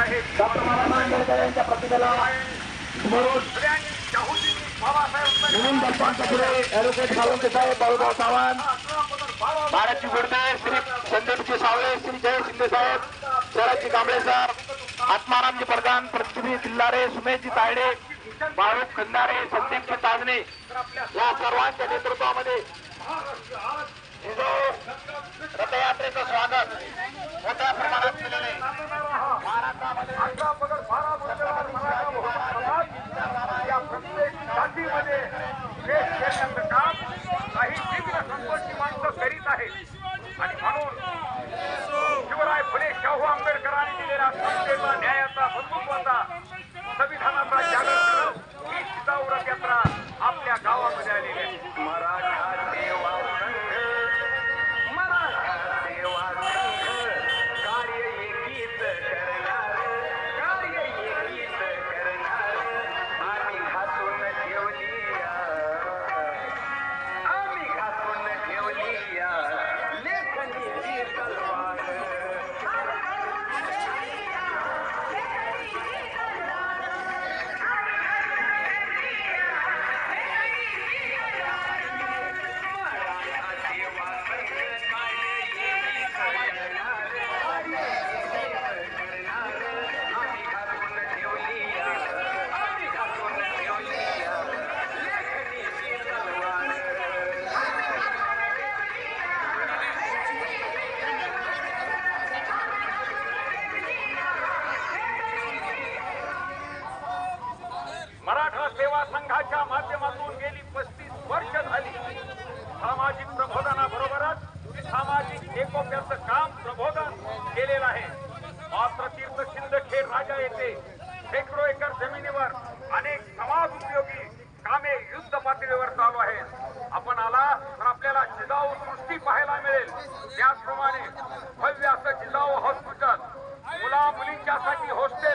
Doctor Babasaheb Ambedkar यांच्या प्रतिमेला नवीन दर्शनाच्या पुढे ऍडव्होकेट सावंत साहेब बाळूभाऊ सावंत बाळाची गुडदे श्री संदीपजी सावळे श्री जय शिंदे साहेब शरदजी कांबळे सर आत्मारामजी प्रधान पृथ्वी किल्लारे सुमेशजी तायडे बाळू खंदारे संदीपजी ताजणे या सर्वांच्या नेतृत्वामध्ये रथयात्रेचं स्वागत मोठ्या प्रमाणात केलेलं आहे. या प्रत्येक जातीमध्ये मराठा संघाच्या माध्यमातून गेली पस्तीस वर्ष झाली. सामाजिक प्रबोधनाबरोबरच सामाजिक एकोप्याचं काम प्रबोधन केलेलं आहे. मात्र तीर्थ सिंदखेड राजा येथे शेकडो एकर जमिनीवर अनेक समाज उपयोगी कामे युद्ध पातळीवर चालू आहेत. आपण आला तर आपल्याला जिजाऊ सृष्टी पाहायला मिळेल. त्याचप्रमाणे भव्य असं जिजाऊ हॉस्पिटल मुला मुलींच्यासाठी हॉस्टेल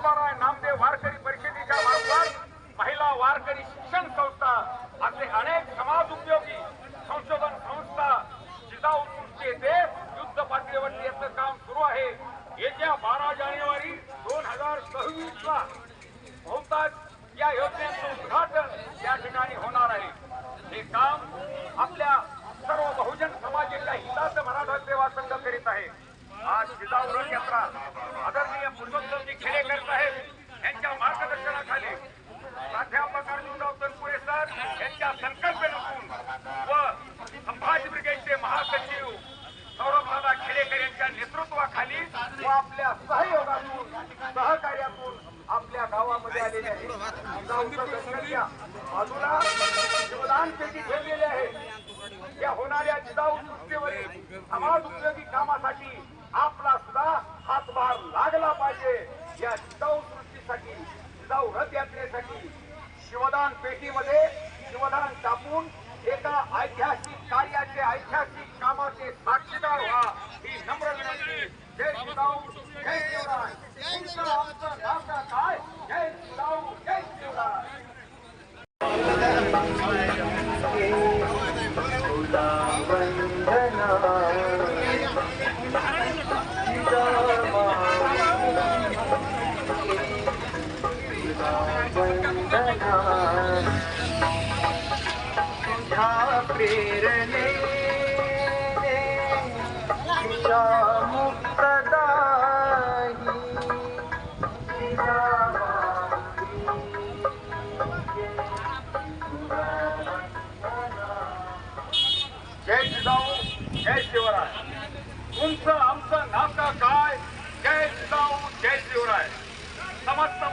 तुकोबाराय नामदेव वारकरी परिषदेच्या मार्फत महिला वारकरी शिक्षण संस्था असे अनेक समाज उपयोगी संशोधन संस्था जिजाऊ सृष्टी येथे युद्ध पातळीवरती याचं काम सुरू आहे. येत्या बारा जानेवारी दोन हजार सव्वीस ला बहुतांश या योजनेचं उद्घाटन या ठिकाणी होणार आहे. हे काम आपल्या सर्व बहुजन समाजाच्या हिताचं मराठा सेवा संघ करीत आहे. आज जिजाऊ रथ यात्रा आदरणीय पुरुषोत्तमजी खेडेकर साहेब यांच्या मार्गदर्शनाखाली प्राध्यापक अर्जुनराव तनपुरे सर यांच्या संकल्पनेतून व संभाजी ब्रिगेडचे महासचिव सौरभदादा खेडेकर यांच्या नेतृत्वाखाली व आपल्या सहयोगातून सहकार्यातून आपल्या गावामध्ये आलेल्या आहे बाजूला योगदान पेटी ठेवलेली आहे. या होणाऱ्या जिजाऊ सृष्टीवरील समाज उपयोगी कामासाठी आपला सुद्धा हातभार लागला पाहिजे. या जिजाऊ सृष्टीसाठी जिजाऊ रथ यात्रेसाठी शिवदान पेटीमध्ये शिवदान टाकून एका ऐतिहासिक कार्याचे ऐतिहासिक कामाचे साक्षीदार व्हा ही नम्र विनंती. जय जिजाऊ जय शिवराय दिशा मुक्तदायी जय जिजाऊ जय शिवराय. तुमचं आमचं नातं काय? जय जिजाऊ जय शिवराय. समस्त